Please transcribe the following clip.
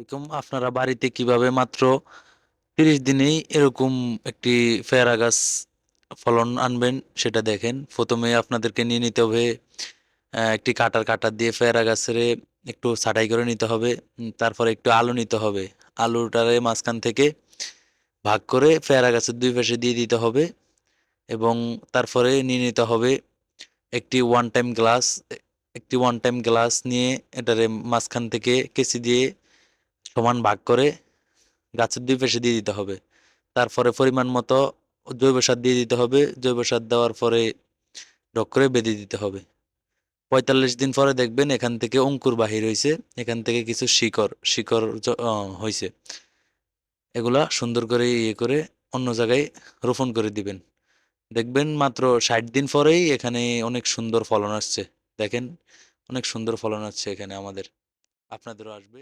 আলাইকুম আপনারা বাড়িতে কীভাবে মাত্র তিরিশ দিনেই এরকম একটি পেয়ারা গাছ ফলন আনবেন সেটা দেখেন। প্রথমে আপনাদেরকে নিয়ে নিতে হবে একটি কাটার কাটার দিয়ে পেয়ারা গাছের একটু ছাঁটাই করে নিতে হবে তারপরে একটু আলু নিতে হবে। আলুটারে মাঝখান থেকে ভাগ করে পেয়ারা গাছের দুই পাশে দিয়ে দিতে হবে এবং তারপরে নিয়ে নিতে হবে একটি ওয়ান টাইম গ্লাস একটি ওয়ান টাইম গ্লাস নিয়ে এটারে মাঝখান থেকে কেচি দিয়ে সমান ভাগ করে গাছের দুই পাশে দিয়ে দিতে হবে। তারপরে পরিমাণ মতো জৈব সার দিয়ে দিতে হবে। জৈব সার দেওয়ার পরে ডক করে বেঁধে দিতে হবে। পঁয়তাল্লিশ দিন পরে দেখবেন এখান থেকে অঙ্কুর বাহির হয়েছে এখান থেকে কিছু শিকড় শিকড় হয়েছে এগুলা সুন্দর করে ইয়ে করে অন্য জায়গায় রোপণ করে দিবেন। দেখবেন মাত্র ষাট দিন পরেই এখানে অনেক সুন্দর ফলন আসছে। দেখেন, অনেক সুন্দর ফলন আসছে এখানে আমাদের। আপনাদেরও আসবে।